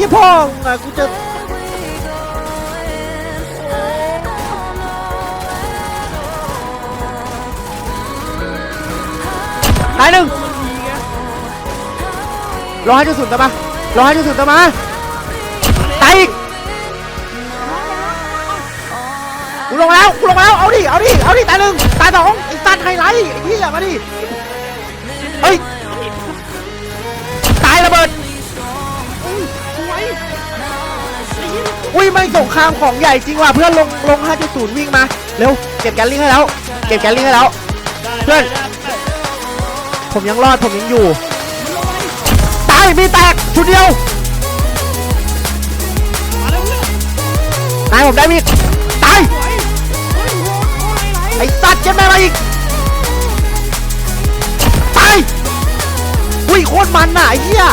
ยี่พ่องอะกูจะตายหนึ่งรอให้จุดสุดตามมารอให้จุดสุดตามมาตายอีกกูลงแล้วกูลงแล้วเอาดิเอาดิเอาดิตายหนึ่งตายสองไอ้สัตว์ไฮไลท์ไอ้เหี้ยมาดิเฮ้ยตายระเบิด อุ้ยไมันสงครามของใหญ่จริงว่ะเพื่อนลงลง 5.0 วิ่งมาเร็วเก็บแกลลิงให้แล้ว เก็บแกลลิงให้แล้ว เพื่อน ผมยังรอดผมยังอยู่ตายมีแตกชุดเดียวนายผมได้มีตายไอ้สัตว์เจ็บแม่มาอีกตายอุ้ยโคตรมันน่ะไอ้เหี้ย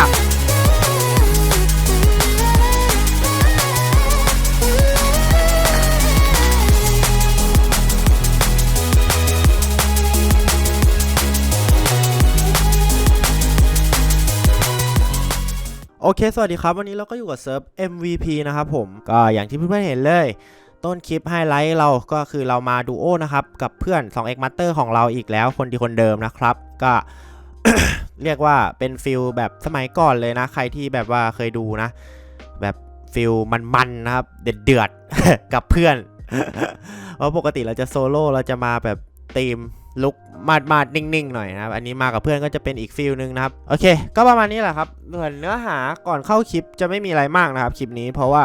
โอเค สวัสดีครับ วันนี้เราก็อยู่กับเซิร์ฟ MVP นะครับผม ก็อย่างที่เพื่อนๆเห็นเลย ต้นคลิปไฮไลท์เราก็คือเรามาดูโอนะครับ กับเพื่อน 2x Master ของเราอีกแล้วคนดีคนเดิมนะครับ ก็เรียกว่าเป็นฟิลแบบสมัยก่อนเลยนะ ใครที่แบบว่าเคยดูนะ แบบฟิลมันๆนะครับ เดือดๆกับเพื่อนเพราะปกติเราจะโซโล่เราจะมาแบบธีม ลุกมาดมาดนิ่งๆหน่อยนะครับ อันนี้มากับเพื่อนก็จะเป็นอีกฟิลนึงนะครับ โอเค ก็ประมาณนี้แหละครับเหมือนเนื้อหาก่อนเข้าคลิปจะไม่มีอะไรมากนะครับคลิปนี้ เพราะว่า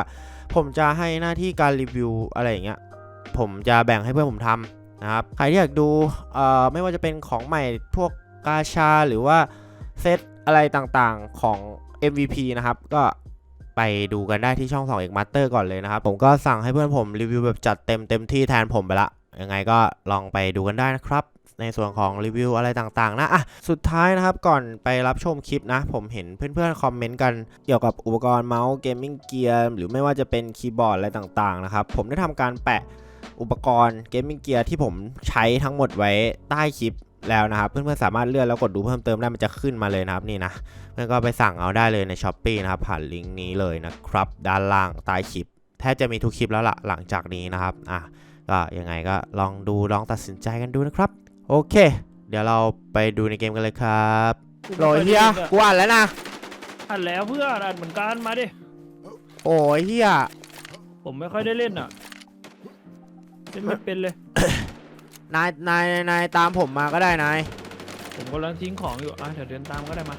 ผมจะให้หน้าที่การรีวิวอะไรอย่างเงี้ย ผมจะแบ่งให้เพื่อนผมทำนะครับ ใครที่อยากดูเอ่อไม่ว่าจะเป็นของใหม่พวกกาชาหรือว่าเซตอะไรต่างๆของ MVP นะครับ ก็ไปดูกันได้ที่ช่อง2เอกมาสเตอร์ก่อนเลยนะครับ ผมก็สั่งให้เพื่อนผมรีวิวแบบจัดเต็มเต็มที่แทนผมไปละยังไงก็ลองไปดูกันได้นะครับ ในส่วนของรีวิวอะไรต่างๆนะอะสุดท้ายนะครับก่อนไปรับชมคลิปนะ ผมเห็นเพื่อนๆคอมเมนต์กันเกี่ยวกับอุปกรณ์เมาส์เกมมิ่งเกียร์หรือไม่ว่าจะเป็นคีย์บอร์ดอะไรต่างๆนะครับผมได้ทำการแปะอุปกรณ์เกมมิ่งเกียร์ที่ผมใช้ทั้งหมดไว้ใต้คลิปแล้วนะครับเพื่อนๆสามารถเลื่อนแล้วกดดูเพิ่มเติมได้มันจะขึ้นมาเลยนะครับนี่นะเพื่อนก็ไปสั่งเอาได้เลยใน s h อ p e e นะครับผ่านลิงก์นี้เลยนะครับด้านล่างใต้คลิปแทบจะมีทุกคลิปแล้วล่ะหลังจากนี้นะครับอะก็ยังไงก็ลองดูลองตัดสินใจกันดูนะครับ โอเค เดี๋ยวเราไปดูในเกมกันเลยครับโหลเฮียกูอ่านแล้วนะอ่านแล้วเพื่อนอ่านเหมือนกันมาดิ โอ้ยเฮียผมไม่ค่อยได้เล่นอะเล่นไม่เป็นเลย นายนายนายตามผมมาก็ได้นายผมกำลังทิ้งของอยู่อะเดี๋ยวเดินตามก็ได้มา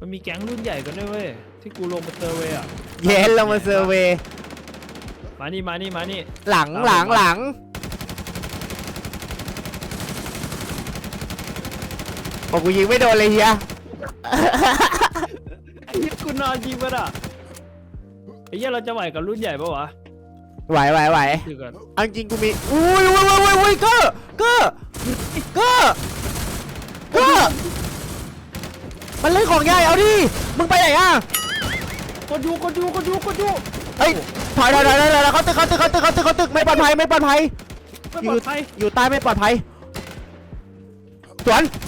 มันมีแก๊งรุ่นใหญ่กันด้วยเว้ยที่กูลงมาเซอร์เวย์อะเย็นเรามาเซอร์เวย์มานี่มานี่มานี่หลังตามผมหลังมาหลัง โอ้กูยิงไม่โดนเลยเฮียไอ้เหี้ยกูนอนยิงมันอะไอ้เหี้ยเราจะไหวกับรุ่นใหญ่ปะวะไหวไหวไหวคือกันเอาจริงกูมีอุ้ยอุ้ยอุ้ยอุ้ยอุ้ยเก็ก็ก็ก็มันเล่นของใหญ่เอาดิมึงไปไหนอะกดยูกดยูกดยูกดยูเฮ้ยถอยถอยถอยถอยถอยเขาตึกเขาตึกเขาตึกเขาตึกเขาตึกไม่ปลอดภัยไม่ปลอดภัย ไม่ปลอดภัยอยู่ใต้ไม่ปลอดภัย สวนโอ้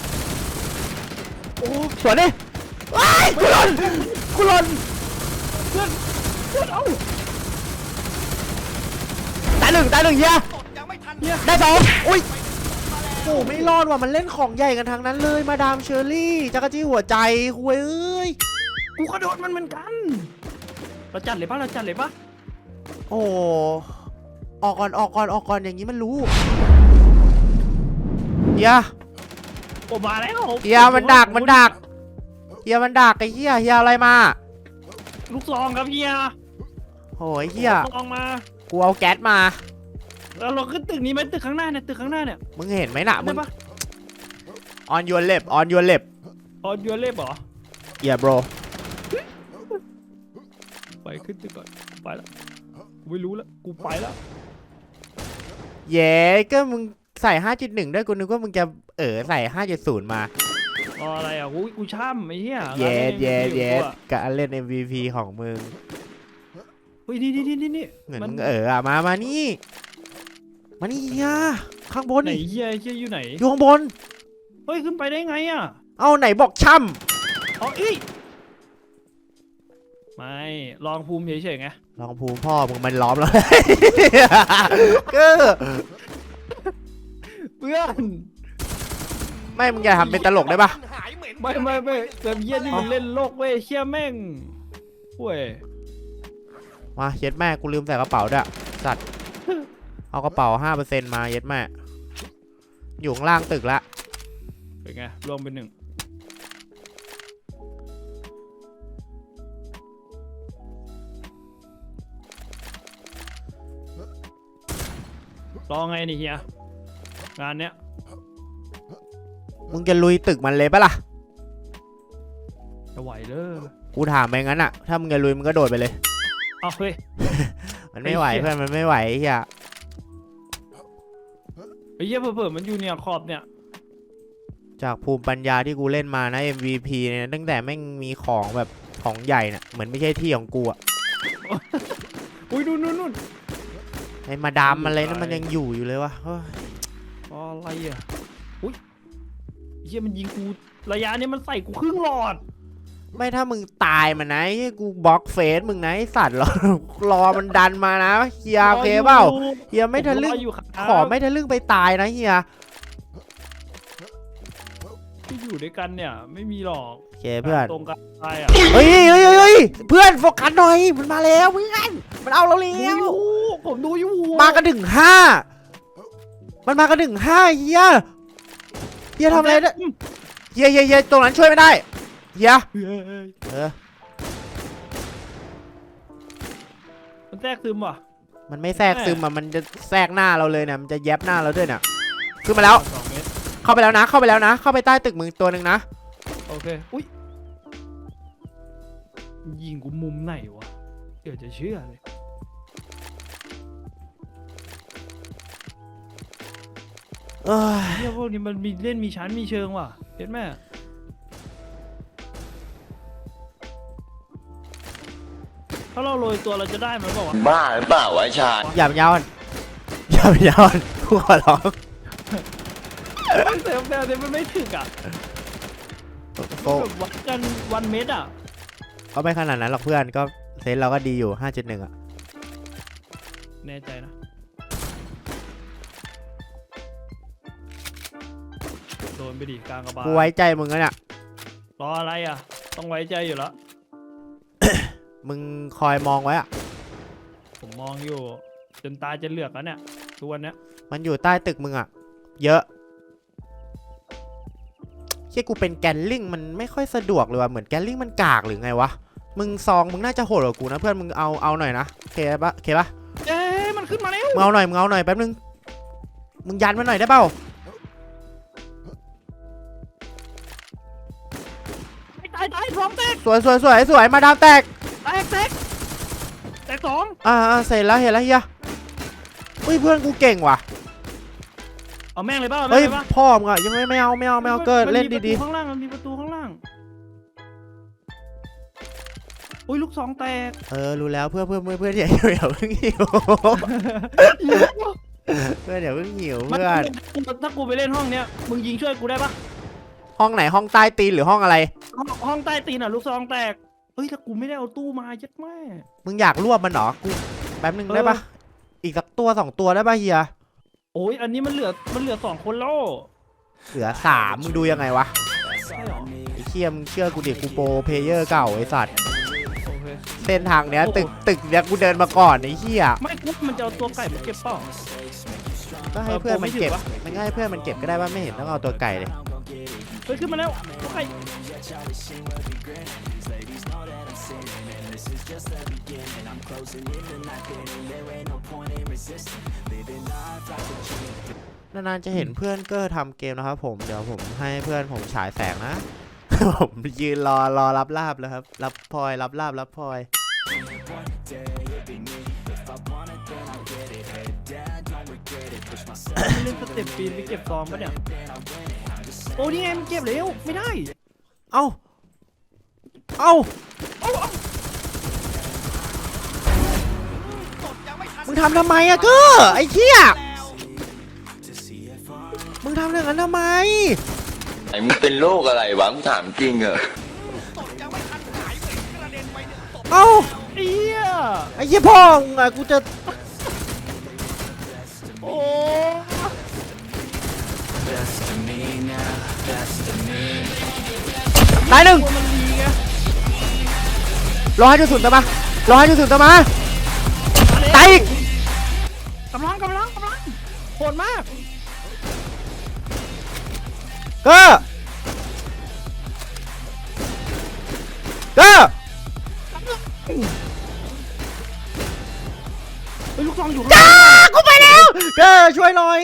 สวนดิว้ายกูหล่นกูหล่นเพื่อนเพื่อนเอาตายหนึ่งตายหนึ่งเฮียเฮียได้สองอุ้ยโอ้ไม่รอดว่ะมันเล่นของใหญ่กันทางนั้นเลยมาดามเชอรี่จักรจี้หัวใจคุยเอ้ยกูกระโดดมันเหมือนกันเราจัดเลยปะเราจัดเลยปะโอ้ออกก่อนออกก่อนออกก่อนอย่างนี้มันรู้เฮีย โอ้มาแล้วเฮียมันดักมันดักเฮียมันดักไอ้เฮียเฮียอะไรมาลูกซองครับเฮียโอ้ยเฮียลูกซองมากูเอาแก๊สมาแล้วเราขึ้นตึกนี้ไหมตึกข้างหน้าเนี่ยตึกข้างหน้าเนี่ยมึงเห็นไหมน่ะมึได้งปะ on your left on your left ออยูเล่บเหรอ yeah bro ไปขึ้นตึกก่อนไปแล้วกูไม่รู้แล้วกูไปแล้วเย้ก็มึง ใส่ 5.1 ด้วยกูนึกว่ามึงจะเออใส่ 5.0 มา อ๋ออะไรอะกูกูช่ำไอ้เหี้ยเย้เย้เย้งานล่น MVP การเล่น MVP ของมึงเฮ้ยนี่นี่นี่นี่นี่เหมือนมันมึงเอออะมามานี่มานี่เฮียข้างบนไหนนี่เหี้ยเหี้ยอยู่ไหนอยู่ข้างบนเฮ้ยขึ้นไปได้ไงอะเอาไหนบอกช่อ๋ออีไม่ลองภูมิเฉยๆไงลองภูมิพ่อมึงมันล้อมแล้วก็ เพื่อน ไม่มึงอย่าทำเป็นตลกได้ปะไม่ไม่ไม่แบบเยี่ยนี่มันเล่นโลกเว้ยเชี่ยแม่งเว้ยมาเย็ดแม่กูลืมใส่กระเป๋าด้วยสัตว์เอากระเป๋าห้าเปอร์เซ็นมาเย็ดแม่อยู่ข้างล่างตึกละเป็นไงรวมเป็นหนึ่งรอไงนี่เฮีย งานเนี้ยมึงจะลุยตึกมันเลยปะล่ะ จะไหวเด้อกูถามไปงั้นอะถ้ามึงจะลุยมึงก็โดดไปเลย เอาเฮ้ย มันไม่ไหวไอ้เหี้ย เพื่อนมันไม่ไหวไอ้เฮียไอ้เหี้ยเผื่อๆมันอยู่เนี่ยขอบเนี่ยจากภูมิปัญญาที่กูเล่นมานะ MVP เนี่ยตั้งแต่แม่งมีของแบบของใหญ่น่ะเหมือนไม่ใช่ที่ของกูอะอุ้ยนู่นนู่นนู่นไอ้มาดามอะไรนั่นตายมันยังอยู่อยู่เลยวะเฮ้ย อะไรอะอุ้ยไอ้เหี้ยมันยิงกูระยะนี้มันใส่กูครึ่งหลอด ไม่ถ้ามึงตายมันนะไอ้กูบล็อกเฟซมึงนะไอ้สัตว์รอรอมันดันมานะเฮียโอเคเปล่าเฮียไม่ทะลึ่งรออยู่ครับขอไม่ทะลึ่งไปตายนะเฮียที่อยู่ด้วยกันเนี่ย ไม่มีหรอกโอเคเพื่อนตรงกันตายอะเฮ้ยเฮ้ยเฮ้ยเฮ้ยเพื่อนโฟกัสหน่อยมันมาแล้วเพื่อนมันเอาเราแล้ดูวอยู่ผมดูอยู่มากันถึงห้า มันมากันถึงห้าเฮียเฮียทำอะไรเนี่ยเฮียเฮียเฮียตรงนั้นช่วยไม่ได้เฮียเฮ้ยเออมันแทรกซึมว่ะมันไม่แทรกซึมอะมันจะแทรกหน้าเราเลยเนี่ยมันจะแยบหน้าเราด้วยเนี่ยขึ้นมาแล้วสองเมตรเข้าไปแล้วนะ เข้าไปแล้วนะ เข้าไปใต้ตึกมึงตัวหนึ่งนะโอเคอุ้ยยิงกูมุมไหนวะเดี๋ยวจะเชื่อเลย เอ้ยเฮียพวกนี้มันมีเล่นมีชั้นมีเชิงว่ะเห็นไหมถ้าเราโรยตัวเราจะได้ไหมบอกว่าวะบ้าหรือเปล่าวะไอ้ชาญอย่าไปยาวมันอย่าไปยาวมันกูขอร้องเซฟแต่แต่มันไม่ถึกอะโกแบบวัดกันวันเมตรอะก็ไม่ขนาดนั้นหรอกเพื่อนก็เซนเราก็ดีอยู่ 5.1อะ แน่ใจนะ นไปดิกลางกระบาลกูไว้ใจมึงแล้วเนี่ย รออะไรอะ ต้องไว้ใจอยู่แล้วมึงคอยมองไว้อะผมมองอยู่ จนตาจะเหลือกแล้วเนี่ยทุกวันเนี้ยมันอยู่ใต้ตึกมึงอะเยอะเชี่ยกูเป็นแกนลิงมันไม่ค่อยสะดวกเลยว่ะเหมือนแกนลิงมันกากหรือไงวะ มึงซองมึงน่าจะโหดกว่ากูนะเพื่อนมึงเอาเอาหน่อยนะโอเคปะโอเคปะเอ๊ะมันขึ้นมาแล้วมึงเอาหน่อยมึงเอาหน่อยแป๊บนึง มึงยันมาหน่อยได้เปล่า สวยสวยสวยสวยมาดามแตกแตกแตกแตกสองอ่าอ่าเสร็จแล้วเห็นแล้วเฮียเฮ้ยเพื่อนกูเก่งว่ะเอาแม่งเลยป่ะเอาแม่เฮ้ยงเลยป่ะพ่อมึงอะยังไม่ไม่เอาไม่เอาไม่เอาเกิดมันเล่นมีดีประตูข้างล่างมันมีประตูข้างล่างอุ้ยลูกสองแตกๆเออรู้แล้วเพื่อนเพื่อนเพื่อนเพื่อนอย่าอย่าเพิ่งหิวเพื่อนอย่าเพิ่งหิวมันเพื่อนถ้ากูไปเล่นห้องเนี้ยมึงยิงช่วยกูได้ปะ ห้องไหนห้องใต้ตีนหรือห้องอะไร ห้องห้องใต้ตีนอะลูกซองแตกเฮ้ยถ้ากูไม่ได้เอาตู้มายัดแม่ มึงอยากรวบมันเหรอกูแป๊บนึงได้ปะอีกสักตัวสองตัวได้ปะเฮียโอ้ยอันนี้มันเหลือมันเหลือสองคนแล้วเหลือสามมึงดูยังไงวะใช่หรอไอ้เคียมึงเชื่อกูดิกูโปรเพลเยอร์เก่าไอ้สัตว์โอเคเส้นทางเนี้ยตึกตึกเนี้ยกูเดินมาก่อนไอ้เฮียไม่กูมันจะเอาตัวไก่มาเก็บเปล่า ก็ให้เออเพื่อนมันเก็บโปรไม่ถือวะ มันก็ให้เพื่อนมันเก็บก็ได้ว่าไม่เห็นต้องเอาตัวไก่เลยเฮ้ยขึ้นมาแล้วตัวไก่นานๆจะเห็นเพื่อนเก็ทำเกมนะครับผมเดี๋ยวผมให้เพื่อนผมฉายแสงนะ ผมยืนรอรอรับลาบแล้วครับ รับพลอยรับลาบรับพลอยมันเล่นสเต็ปปีนไปเก็บซองปะเนี่ย โอ้นี่ไงมันเก็บเร็วไม่ได้ เอ้า เอ้ามึงทำทำไมอะเก็ไอ้เหี้ยมึงทำอย่างนั้นทำไม ไอ้มึงเป็นโรคอะไรวะมึงถามจริงเหรอเอ้าเอี้ยไอ้เหี้ยพ่อมึงอะกูจะ โอ้ ตายหนึ่งตัวมันดีไงรอให้จุดศูนย์ตามมารอให้จุดศูนย์ตามมาตายอีกกำลังกำลังกำลังโหดมากเก็ก็เฮ้ยลูกซองอยู่จ้ากูไปแล้วเก็ช่วยหน่อย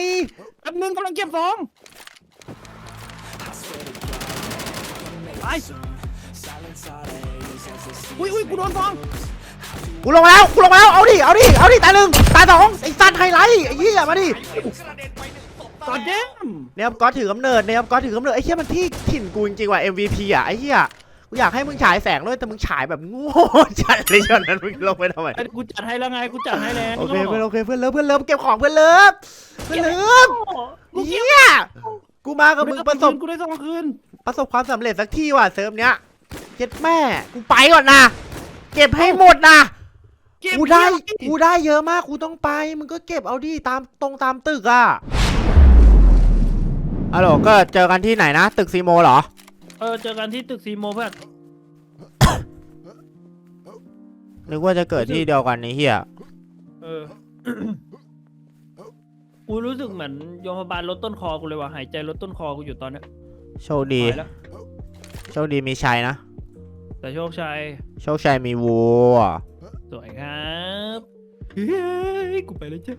แป๊บนึงกำลังเก็บซอง ไปอุ้ยอุ้ยกูโดนซองกูลงมาแล้วกูลงมาแล้วเอาดิเอาดิเอาดิตายหนึ่งตายสองไอ้สัตว์ไฮไลท์ไอ้เหี้ยมาดิกอดเดมเนี่ยครับก๊อตถือกำเนิดเนี่ยครับก๊อตถือกำเนิดไอ้เหี้ยมันที่ถิ่นกูจริงๆว่ะ MVP อะไอ้เหี้ยกูอยากให้มึงฉายแสงด้วยแต่มึงฉายแบบโง่จัดเลยชนนั้นมึงลงไปทำไมไอ้กูจัดให้แล้วไงกูจัดให้แล้วโอเคเพื่อนโอเคเพื่อนเลิฟเพื่อนเลิฟเก็บของเพื่อนเลิฟเพื่อนเลิฟกูเก็บเหี้ย กูมากับมึงประสบกูได้ซองคืน ประสบความสำเร็จสักที่ว่ะเซิร์ฟเนี้ยเจ็ดแม่กูไปก่อนนะเก็บให้หมดนะเก็บกูได้เก็บกูได้เยอะมากกูต้องไปมึงก็เก็บเอาดิตามตรงตามตึกอะฮัลโหลก็เจอกันที่ไหนนะ ตึกซีโมเหรอ เออเจอกันที่ตึกซีโมเพื่อนนึกว่าจะเกิดที่เดียวกันไอ้เหี้ยเออ กูรู้สึกเหมือนโยมพยาบาลลดต้นคอกูเลยว่ะหายใจลดต้นคอกูอยู่ตอนเนี้ยโชคดี ไปแล้วโชคดีมีชัยนะ แต่โชคชัยโชคชัยมีวัว สวยครับเฮ้ยกูไปแล้วจ้า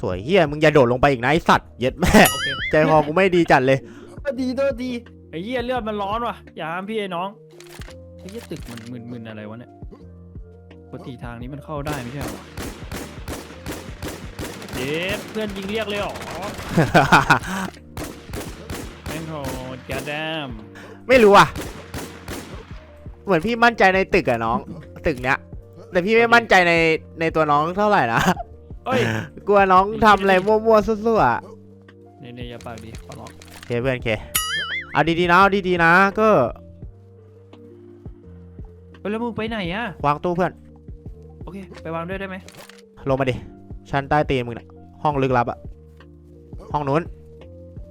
สวยเฮียมึงอย่าโดดลงไปอีกนะไอสัตว์เย็ดแม่ โอเคใจคอกูไม่ดีจัดเลยตัวดีตัวดีไอ้เหี้ยเลือดมันร้อนว่ะอย่าห้ามพี่ไอ้น้องไอ้เหี้ยตึกมันมึนๆอะไรวะเนี่ยปกติทางนี้มันเข้าได้ไม่ใช่เหรอ เด็ดเพื่อนยิงเรียกเลยเหรอแม่งโหดแกแดมไม่รู้อะ เหมือนพี่มั่นใจในตึกอะน้อง ตึกเนี้ย แต่พี่ไม่มั่นใจในในตัวน้องเท่าไหร่นะเฮ้ยกลัวน้องทำอะไรมั่วๆซั่วๆอะเนี่ยเนี่ยอย่าปากดีขอร้องโอเคเพื่อนโอเคเอาดีๆนะเอาดีๆนะก็เฮ้ยแล้วมึงไปไหนอะวางตู้เพื่อน โอเค ไปวางด้วยได้ไหมลงมาดิ ชั้นใต้ตีนมึงเนี่ยห้องลึกลับอะห้องนู้น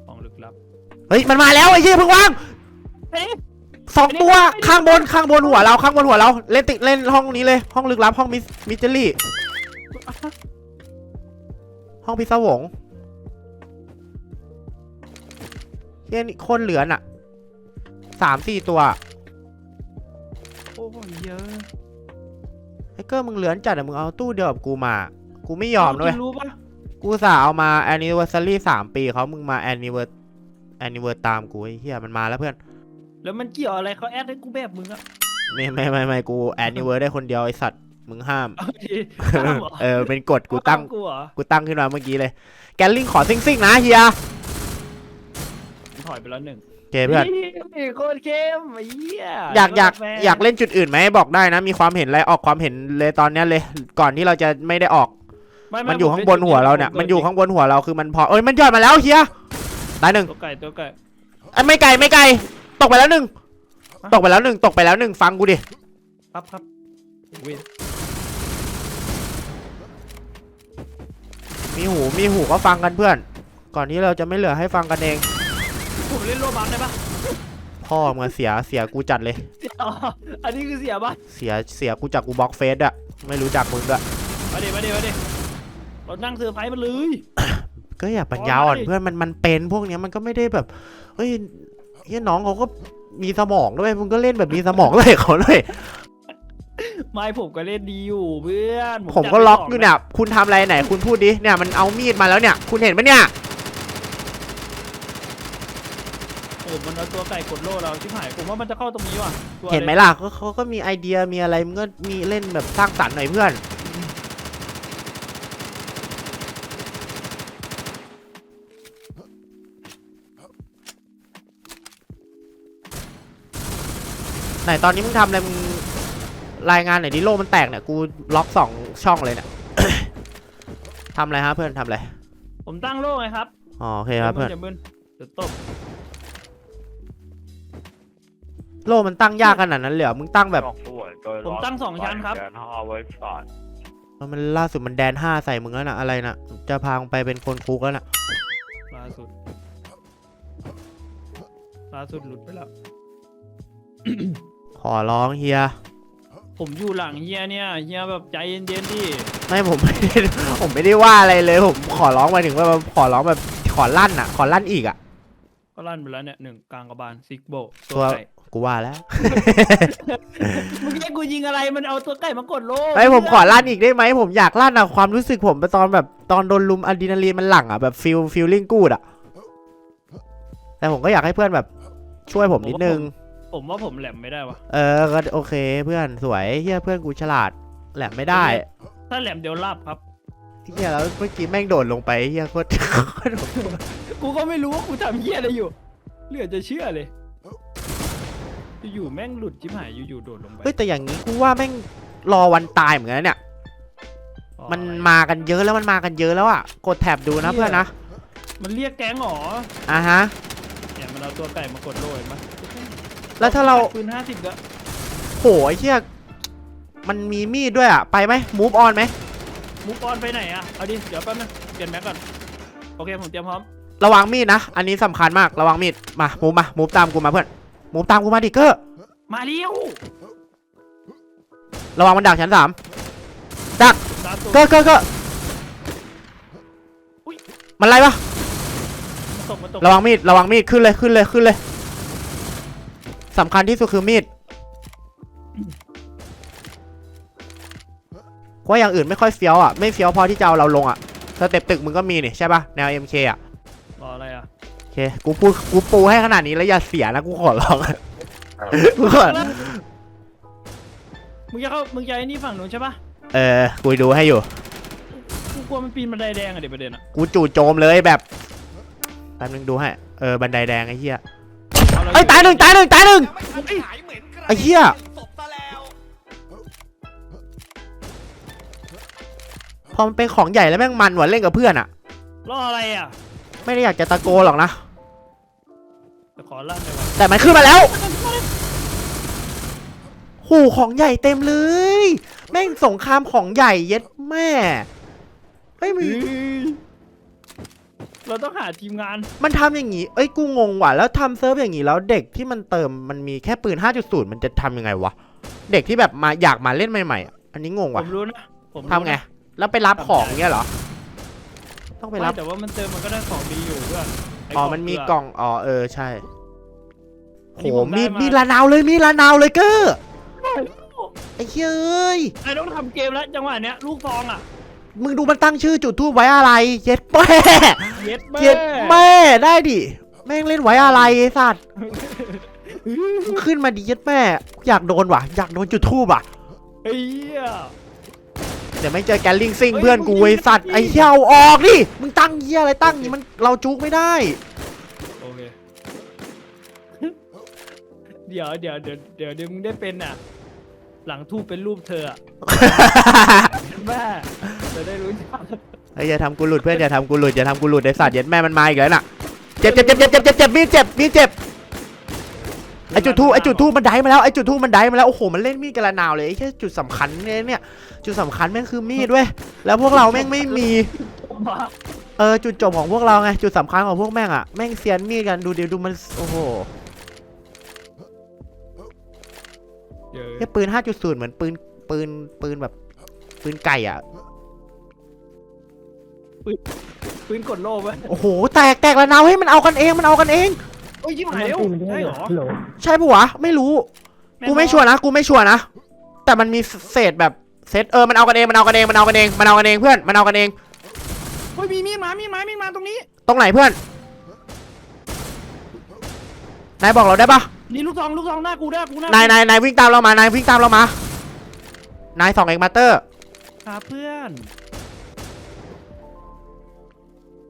ของลึกลับ เฮ้ย มันมาแล้วไอ้เหี้ยเพิ่งวางเฮ้ยสองตัวไม่ได้ข้างบนข้างบนหัวเราข้างบนหัวเรา เล่นติเล่นห้องนี้เลย ห้องลึกลับห้องมิสมิสเตอรี่ ห้องพิศวงเฮียนี่คนเหลือน่ะสามสี่ตัวโอ้ยเยอะไอ้เกอร์มึงเหลือนจัดอะมึงเอาตู้เดียวกับกูมา กูไม่ยอมด้วยจริงรู้ปะกูสาเอามา anniversary สามปีเขามึงมา anniversary anniversary ตามกูไอ้เฮียมันมาแล้วเพื่อน แล้วมันเกี่ยวอะไรเขาแอดให้กูแบบมึงอะไม่ไม่ไม่ไม่กู anniversary ได้คนเดียวไอสัตว์มึงห้ามเอาดีห้ามเหรอเออเป็นกฎกูตั้งห้ามกูเหรอกูตั้งขึ้นมาเมื่อกี้เลยแกลลิงขอซิงซิงนะเฮียผมถอยไปแล้วหนึ่งโอเคเพื่อนฮ้ยโคตรเข้มไอ้เหี้ยอยากอยากแฟนอยากเล่นจุดอื่นไหมบอกได้นะ มีความเห็นอะไรออกความเห็นเลยตอนเนี้ยเลย ก่อนที่เราจะไม่ได้ออก ไไมันอยู่ผข้างบนหัวเราเนี่ยผมันอยู่ข้างบนหัวเราคือมันพอเอ้ยมันยอดมาแล้วเฮียตายหนึ่งตัวไก่ตัวไก่เอ้ยไม่ไกลไม่ไกล ตกไปแล้วหนึ่งตกไปแล้วหนึ่งตกไปแล้วหนึ่งฟังกูดิครับครับเว้ยมีหูมีหูก็ฟังกันเพื่อน ก่อนที่เราจะไม่เหลือให้ฟังกันเอง ผมเล่นโลบังได้ปะพ่อมึงเสียเสียกูจัดเลย เสียอ๋ออันนี้คือเสียปะเสียเสียกูจากกูบล็อกเฟสอะไม่รู้จักมึงด้วยมาดิมาดิมาดิ เรานั่งเซอร์ไพรส์มันเลย ก็อย่าปัญญาอ่อนโอ้ยเพื่อนมันมันเป็นพวกเนี้ยมันก็ไม่ได้แบบเฮ้ยเฮ้ยน้องเขาก็มีสมองด้วยมึงก็เล่นแบบมีสมองเลยเขาเลยไม่ผมก็เล่นดีอยู่เพื่อนผมก็ล็อกอยู่เนี่ยคุณทำอะไรไหน คุณพูดดิเนี่ยมันเอามีดมาแล้วเนี่ย คุณเห็นปะเนี่ยโอ้มันเอาตัวไก่กดโล่เราชิบหายผมว่ามันจะเข้าตรงนี้ว่ะตัวเห็นไหมล่ะก็เขาก็มีไอเดียมีอะไรมึงก็มีเล่นแบบสร้างสรรค์หน่อยเพื่อน ไหนตอนนี้มึงทำอะไรมึงรายงานหน่อยดิโลมันแตกเนี่ยกูล็อกสองช่องเลยเนี่ย ทำอะไรฮะเพื่อนทำอะไรผมตั้งโล่ไงครับอ๋อโอเคครับเพื่อนอย่ามึนเดี๋ยวตบโลมันตั้งยากขนาดนั้นเลยเหรอมึงตั้งแบบสองตัวก็ผมตั้งสองชั้นครับแดนห้าไว้ก่อนมันล่าสุดมันแดนห้าใส่มึงแล้วนะอะไรนะจะพามึงไปเป็นคนคุกแล้วนะล่าสุดล่าสุดหลุดไปแล้ว ขอร้องเฮีย ผมอยู่หลังเฮียเนี่ยเฮียแบบใจเย็นๆดิไม่ผมไม่ได้ผมไม่ได้ว่าอะไรเลย ผมขอร้องมาถึงว่าขอร้องแบบขอลั่นอะ ขอลั่นอีกอะ ก็ลั่นไปแล้วเนี่ยหนึ่งกลางกระบาลซิกโบตัตัววไก่กูว่าแล้วเมื่อกี้กูยิงอะไรมันเอาตัวไก่มากดโลไอ้ยผมขอลั่นอีกได้ไหมผมอยากลั่นอะความรู้สึกผมตอนแบบตอนโดนลุมอะดรีนาลีนมันหลั่งอะแบบฟิลฟิลลิ่งกูดอะแต่ผมก็อยากให้เพื่อนแบบช่วยผมนิดนึง ผมว่าผมแหลมไม่ได้วะเออก็โอเคเพื่อนสวยเฮียเพื่อนกูฉลาด แหลมไม่ได้ถ้าแหลมเดี๋ยวลาบครับ เฮียแล้วเมื่อกี้แม่งโดดลงไปเฮียโคตรกูก็ไม่รู้ว่ากูทำเฮียอะไรอยู่เหลือจะเชื่อเลยอยู่ๆแม่งหลุดจิ๋มหายอยู่ๆโดดลงไปเฮ้ยแต่อย่างนี้กูว่าแม่งรอวันตายเหมือนกันนะเนี่ย อ๋อมันมากันเยอะแล้วมันมากันเยอะแล้วอะกดแท็บดูนะเพื่อนนะมันเรียกแก๊งเหรออะฮะเนี่ยมันเอาตัวไก่มากดโลเห็นปะ แล้วถ้าเราปืนห้าสิบก็โหไอ้เฮียมันมีมีดด้วยอะไปไหมมูฟออนไหมมุกออนไปไหนอะเอาดิ เดี๋ยวแป๊บนึงเปลี่ยนแม็กก่อน โอเค ผมเตรียมพร้อม ระวังมีดนะ อันนี้สำคัญมาก ระวังมีด มามูฟมามูฟตามกูมาเพื่อนมูฟตามกูมาดิเกอร์ มาเร็ว ระวังมันดักชั้นสามตามตัวเกอร์เกอร์เกอร์อุ๊ยมันอะไรวะ มันตกมันตกระวังมีด ระวังมีด ขึ้นเลย ขึ้นเลย ขึ้นเลย สำคัญที่สุดคือมีดเพราะอย่างอื่นไม่ค่อยเฟี้ยวอะ ไม่เฟี้ยวพอที่จะเอาเราลงอะสเต็ปตึกมึงก็มีนี่ใช่ป่ะแนว MK อะรออะไรอะโอเคกูปูกูปูให้ขนาดนี้แล้วอย่าเสียนะกูขอร้องกูขอมึงจะเข้ามึงจะไอ้นี่ฝั่งนู้นใช่ปะเออกูดูให้อยู่กูกลัวมันปีนบันไดแดงอะเดี๋ยวประเด็นอะกูจู่โจมเลยแบบแป๊บนึงดูให้เออบันไดแดงไอ้เหี้ย เอาเลยเอ้ยตายหนึ่งตายหนึ่งตายหนึ่ง ไอ้เหี้ย พอมันเป็นของใหญ่แล้วแม่งมันว่ะเล่นกับเพื่อนอะรออะไรอะไม่ได้อยากจะตะโกนหรอกนะ จะขอลั่นเลยว่ะแต่มันขึ้นมาแล้วหูของใหญ่เต็มเลย แม่งสงครามของใหญ่เย็ดแม่เฮ้ยมึงเฮ้ย เราต้องหาทีมงาน มันทำอย่างงี้ เอ้ย กูงงว่ะ แล้วทำเซิร์ฟอย่างงี้แล้วเด็กที่มันเติมมันมีแค่ปืน 5.0 มันจะทำยังไงวะ เด็กที่แบบมาอยากมาเล่นใหม่ๆอะอันนี้งงผว่ะมรู้นะ ผมรู้นะทำไง แล้วไปรับของเงี้ยเหรอ ต้องไปไม่รับแต่ว่ามันเติมมันก็ได้ของดีอยู่เพื่อนไอ๋อ มันมีเกล่อง อ๋อ เออ ใช่อันโหนี้ผมมีได้ามีลานาวเลย มีลานาวเลยเกอร์ไอ้เฮ้ยเอ้ย ไอ้ต้องทำเกมแล้วจังหวะเนี้ยลูกซองอะ มึงดูมันตั้งชื่อจุดทูบไว้อะไร เย็ดแม่เย็ดแม่เย็ดแม่ได้ดิ แม่งเล่นไว้อะไรไอ้สัตว์มึงขึ้นมาดิเย็ดแม่ อยากโดนว่ะ อยากโดนจุดทูบอะไอ้เหี้ยเดี๋ยวไม่เจอแกลลิงซิงเฮ้ยเพื่อนกูมึงไอ้ยิงสัตว์ดิไอ้เหี้ยเอาออกดิ มึงตั้งเหี้ยอะไรตั้งนี่มันเราจุกไม่ได้ โอเค เดี๋ยวเดี๋ยวเดี๋ยวเดี๋ยวเดี๋ยวมึงได้เป็นอะ หลังทูบเป็นรูปเธออะแม่จะได้รู้จักเฮ้ยอย่าทำกูหลุดเพื่อนอย่าทำกูหลุดอย่าทำกูหลุดไอ้สัตว์เย็ดแม่มันมาอีกแล้วน่ะเจ็บเจ็บเจ็บเจ็บเจ็บเจ็บเจ็บมีดเจ็บมีดเจ็บไอจุดทูบไอจุดทูบมันได้มาแล้วไอจุดทูบมันได้มาแล้วโอ้โหมันเล่นมีดกระนาวเลยไอ้แค่จุดสำคัญเนี่ยเนี่ยจุดสำคัญแม่งคือมีดเว้ยแล้วพวกเราแม่งไม่มีเออจุดจบของพวกเราไงจุดสำคัญของพวกแม่งอะแม่งเซียนมีดกันดูเดี๋ยวดูมันโอ้โห เดี๋ยวแค่ปืน 5.0 เหมือนปืนปืนปืนแบบปืนไก่อะปืนกดโล่ไว้โอ้โห แตกแตกระนาวให้ยมันเอากันเองมันเอากันเอง โอ้ยยิ้มหายเร็วใช่เหรอใช่ปะวะไม่รู้ กูไม่ชัวร์นะกูไม่ชัวร์นะ แต่มันมีเศษแบบเซตเออมันเอากันเองมันเอากันเองมันเอากันเองมันเอากันเองเพื่อนมันเอากันเองเฮ้ยมีมีดมามีดมามีดมาตรงนี้ ตรงไหนเพื่อนนายบอกเราได้ปะ นี่ลูกซองลูกซองหน้ากูหน้ากูหน้านายนายนายวิ่งตามเรามานายวิ่งตามเรามานายสองเอกมาเตอร์ครับเพื่อน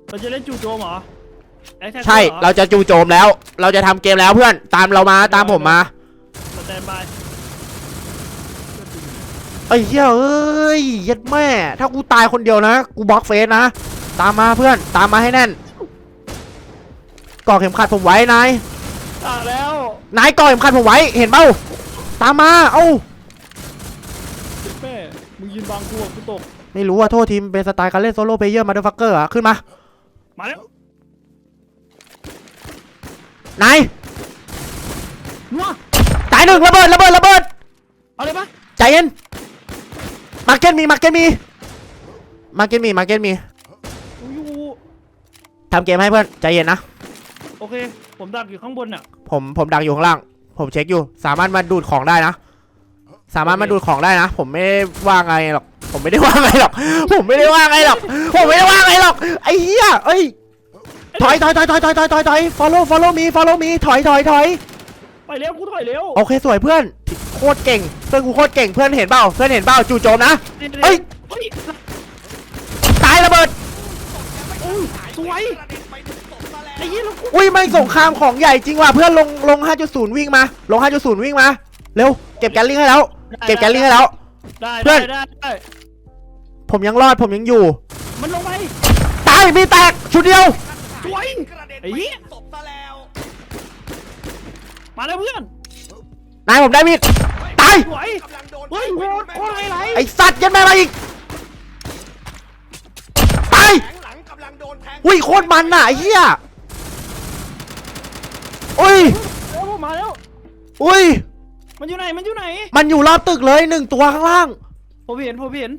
เราจะเล่นจู่โจมเหรอ Attack ใช่หอเราจะจู่โจมแล้ว เราจะทำเกมแล้วเพื่อนตามเรามาตามผมมา สแตนบายไอ้เหี้ยเอ้ยเย็ดแม่ ถ้ากูตายคนเดียวนะ กูบล็อกเฟซนะ ตามมาเพื่อน ตามมาให้แน่นก่อเข็มขัดผมไว้นายตายแล้ว นายก่อเข็มขัดผมไว้ เห็นเปล่าตามมา เอ้ายืนบังกูอะกูตก ไม่รู้ว่าโทษทีมเป็นสไตล์การเล่นโซโล่เพลเยอร์มาเดฟักเกอร์อะขึ้นมา มาแล้วนายนัวตายหนึ่งระเบิดระเบิดระเบิด เอาเลยปะใจเย็นมาร์เก็ตมีมาร์เก็ตมีมาร์เก็ตมีมาร์เก็ตมีกูอยู่ทำเกมให้เพื่อน ใจเย็นนะ โอเค ผมดักอยู่ข้างบนน่ะ ผมผมดักอยู่ข้างล่าง ผมเช็คอยู่ สามารถมาดูดของได้นะ สามารถโอเคมาดูดของได้นะ ผมไม่ได้ว่าไงหรอก ผมไม่ได้ว่าไงหรอก ผมไม่ได้ว่าไงหรอก ผมไม่ได้ว่าไงหรอก ไอ้เหี้ยเอ้ย ถอยถอยถอยถอยถอยถอยถอยถอย follow follow me follow me ถอยถอยถอยไปเร็วกูถอยเร็วโอเคสวยเพื่อน โคตรเก่ง เพื่อนกูโคตรเก่ง เพื่อนเห็นเปล่า เพื่อนเห็นเปล่า จู่โจมนะ เฮ้ยเฮ้ยตายระเบิดอุ้ยสวย ไอ้ยี่ลูกอุ้ยไม่งสงครามของใหญ่จริงว่ะเพื่อนลงลง 5.0 วิ่งมา ลง 5.0 วิ่งมา เร็ว เก็บแกลลิงให้แล้ว เก็บแกลลิงให้แล้ว ได้เพื่อน ได้ได้ได้ผมยังรอดผมยังอยู่ มันลงไปตายมีแตกชุดเดียว สวยไอ้ยี่มาแล้วเพื่อนนายผมได้มีดตาย สวยเฮ้ยโคตรโคตรไฮไลท์ไอสัตว์ยันแม่มาอีกตายอุ้ยโคตรมันน่ะไอ้เหี้ย อุ้ยเร็วมาแล้ว อุ้ย มันอยู่ไหน มันอยู่ไหน มันอยู่รอบตึกเลยหนึ่งตัวข้างล่าง ผมเห็น ผมเห็น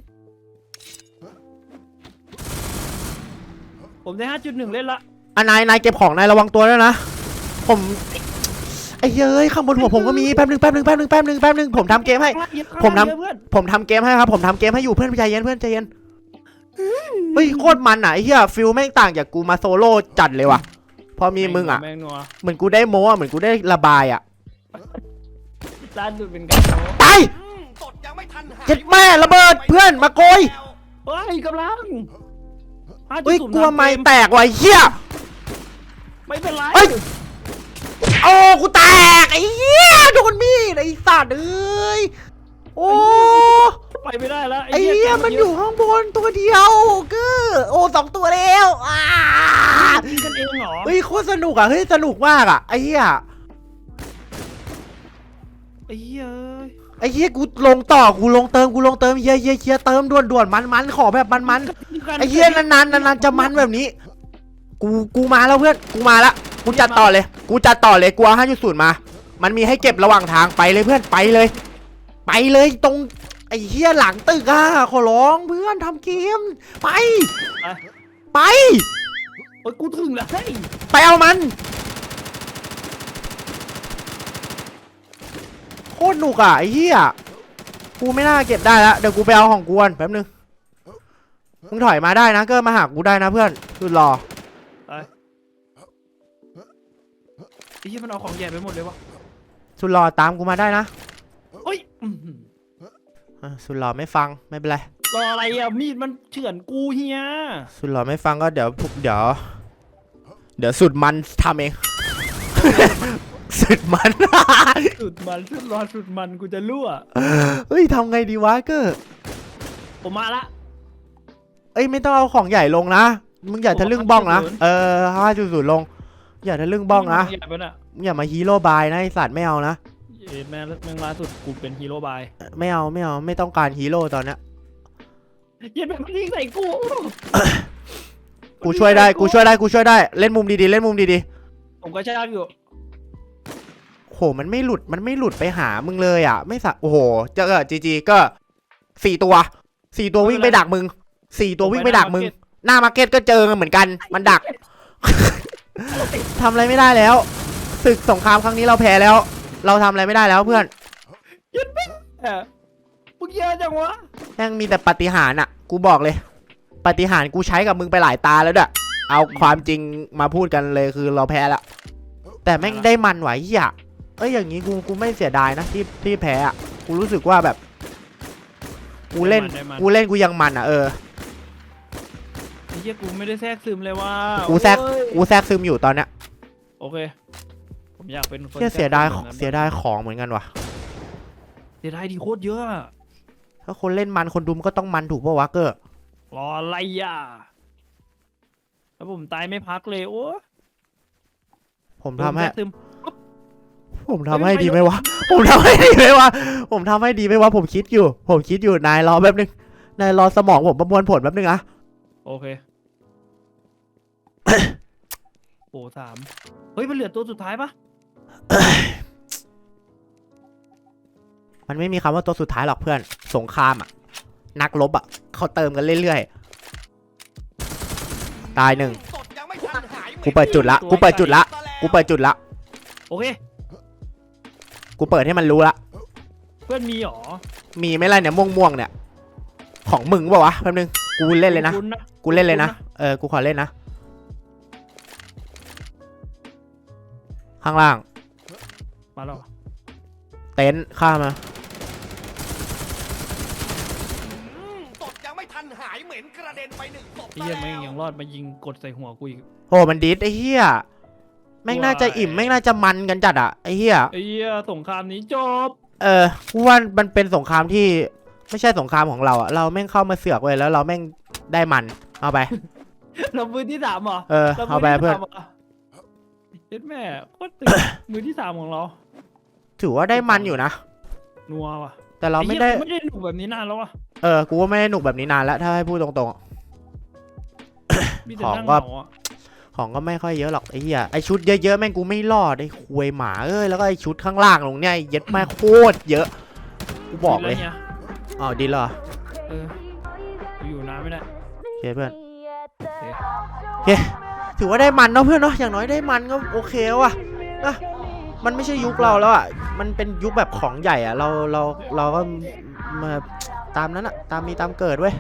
ผมได้ห้าจุดหนึ่งเล่นละอะนายนายเก็บของนายระวังตัวด้วยนะ ผมไอ้เย้ยข้างบนหัวผมก็มีแป๊บหนึงแป๊บหนึงแป๊บหนึงแป๊บหนึงแป๊บหนึงผมทำเกมให้ ผมทำเยอะเพื่อนผมทำเกมให้ครับ ผมทำเกมให้อยู่เพื่อนใจเย็นเพื่อนใจเย็นเฮ้ยโคตรมันอะไอ้เหี้ยฟิลแม่งต่างจากกูมาโซโล่จัดเลยว่ะ พอมีมึงอะ แมงนัวเหมือนกูได้โม้อะเหมือนกูได้ระบายอะล่าสุดเป็นการโน้ตายตดยังไม่ทันหายเจ็ดแม่ระเบิดเพื่อนมาโกยเฮ้ยกำลังเฮ้ย5.0กลัวไม่เกแตกว่ะไอ้เหี้ย ไม่เป็นไรเฮ้ย โอ้กูแตกไอ้เหี้ยโดนมีดไอ้สัตว์เอ้ย โอ้ ไปไม่ได้แล้วไอ้เหี้ยมันอยู่ข้างบนตัวเดียวก็โอ้สองตัวแล้วอ่ายิงกันเองเหรอเฮ้ยโคตรสนุกอะเฮ้ยสนุกมากอะไอ้เหี้ยไอ้เหี้ยไอ้เหี้ยกูลงต่อกูลงเติมกูลงเติมเฮียเฮียเฮียเติมด่วนด่วนมันมันขอแบบมันมันไอ้เหี้ยนานๆนานๆจะมันแบบนี้ กูกูมาแล้วเพื่อนกูมาละกูจัดต่อเลย กูจัดต่อเลยกูเอาห้าจุดศูนย์มา มันมีให้เก็บระหว่างทางไปเลยเพื่อนไปเลย ไปเลยตรง ไอ้เหี้ยหลังตึกอะขอร้องเพื่อนทำเกมไป ไป โอ้ยกูถึงแล้วเฮ้ยไปเอามัน โคตรหนุกอะไอ้เหี้ยกูไม่น่าเก็บได้แล้วเดี๋ยวกูไปเอาของกูก่อนแป๊บนึงมึงถอยมาได้นะเก็มาหากูได้นะเพื่อนสุดรอไอ้เหี้ยมันเอาของใหญ่ไปหมดเลยวะ สุดรอตามกูมาได้นะเฮ้ยอื้อหืออะ สุดรอไม่ฟังไม่เป็นไรรออะไรอะมีดมันเฉือนกูเฮียสุดรอไม่ฟังก็เดี๋ยวพวกเดี๋ยว เดี๋ยวสุดมันทำเอง สุดมัน สุดมันสุดรอสุดมันกูจะรั่วเฮ้ยทำไงดีวะเกอร์ผมมาละเอ้ยไม่ต้องเอาของใหญ่ลงนะมึงอย่าทะลึ่งบ้องนะ5.0เออห้าจุดศูนย์ลง อย่าทะลึ่งบ้องนะใหญ่ปะน่ะมึงอย่ามาฮีโร่บายนะไอสัตว์ไม่เอานะ เอ็ดแม่งแม่งล่าสุดกูเป็นฮีโร่บายไม่เอาไม่เอาไม่ต้องการฮีโร่ตอนเนี้ยเหี้ย็นแบบนี้ใส่กูกูช่วยได้กูช่วยได้กูช่วยได้เล่นมุมดีๆเล่นมุมดีผมก็ชากอยู่ๆโหมันไม่หลุดมันไม่หลุดไปหามึงเลยอะ ไม่สะโอ้โหเจอจีจีก็สี่ตัวสี่ตัววิ่งไปดักมึงสี่ตัววิ่งไปดักมึง หน้ามาร์เก็ตก็เจอเหมือนกัน มันดัก ทำอะไรไม่ได้แล้วศึกสงครามครั้งนี้เราแพ้แล้ว เราทำอะไรไม่ได้แล้วเพื่อนเออมึงเยอะจังวะแม่งมีแต่ปาฏิหารย์อะกูบอกเลยปาฏิหารย์กูใช้กับมึงไปหลายตาแล้วด้วยเอาความจริงมาพูดกันเลยคือเราแพ้ละแต่แม่งได้มันไหวเหี้ยเอ้ยอย่างงี้กูกูไม่เสียดายนะที่ที่แพ้อะกูรู้สึกว่าแบบ กูเล่นได้มันกูเล่นกูยังมันอะเออ ไอ้เหี้ยกูไม่ได้แทรกซึมเลยว่ากูแทรกโอ้ยกูแทรกซึมอยู่ตอนเนี้ยโอเค ผมอยากเป็นคนเหี้ยเสียดายแทรกซึมเสียดายของเหมือนกันว่ะเสียดายดีโคตรเยอะอะ ถ้าคนเล่นมันคนดูมันก็ต้องมันถูกปะวะเกอร์รออะไรอะแล้วผมตายไม่พักเลยโอ้ผมทำให้แทรกซึมผมทำให้ไม่ดีไม่ไหมวะ ผมทำให้ดีไหมวะ ผมทำให้ดีไหมวะ ผมคิดอยู่ ผมคิดอยู่ นายรอแป๊บนึง นายรอสมองผมประมวลผลแป๊บนึงอะโอเค โอ้สาม เฮ้ย มันเหลือตัวสุดท้ายปะ มันไม่มีคำว่าตัวสุดท้ายหรอกเพื่อน สงครามอะนักรบอะเขาเติมกันเรื่อยๆ ตายหนึ่ง กูเปิดจุดละ กูเปิดจุดละ กูเปิดจุดละ โอเค กูเปิดให้มันรู้ละ เพื่อนมีหรอ มีไหมล่ะเนี่ยม่วงม่วงๆเนี่ย ของมึงเปล่าวะแป๊บนึง กูเล่นเลยนะคุ้ๆนะกูเล่นเลยนะคุ้เออ กูขอเล่นนะ ข้างล่าง มาแล้วเต็นท์ข้ามมาตดยังไม่ทันหายเหม็นกระเด็นไปหนึ่งศพไอ้เหี้ยแม่งยังรอดมายิงกดใส่หัวกูอีกโอ้มันดิสไอ้เหี้ยแม่งน่าจะอิ่ม แม่งน่าจะมันกันจัดอะไอ้เหี้ยไอ้เหี้ยสงครามนี้จบ เออกูว่ามันเป็นสงครามที่ไม่ใช่สงครามของเราอะเราแม่งเข้ามาเสือกเว้ยแล้วเราแม่งได้มัน เอาไป เรามือที่สามเหรอเออราเอาไปมืที่เพื่อน สามหรเจ็ดแม่โคตรตึงมือที่สามของเรา ถือว่าได้มันอยู่นะ นัวว่ะแต่เราไม่ได้อ้หี้ยกูไม่ได้หนุกแบบนี้นานแล้วอะเออกูก็ไม่ได้หนุกแบบนี้นานแล้วถ้าให้พูดตรงๆอะ มีแต่ของนั่งก็เหงาอะของก็ไม่ค่อยเยอะหรอกไอ้เหี้ยไอชุดเยอะๆแม่งกูไม่รอดไอ้ควยหมาเอ้ยแล้วก็ไอชุดข้างล่างตรงเนี้ยไอ้เย็ดแม่งโคตรเยอะกูบอกเลยกินแวนี่อ๋อดีเหรอเออกูอยู่นานไม่ได้ โอเคเพื่อนโอเคถือว่าได้มันเนาะเพื่อนเนาะอย่างน้อยได้มันก็โอเคแล้วอะนะ มันไม่ใช่ยุคเราแล้วอะ มันเป็นยุคแบบของใหญ่อะ เราเราเราก็มาตามนั้นอะ ตามมีตามเกิดเว้ย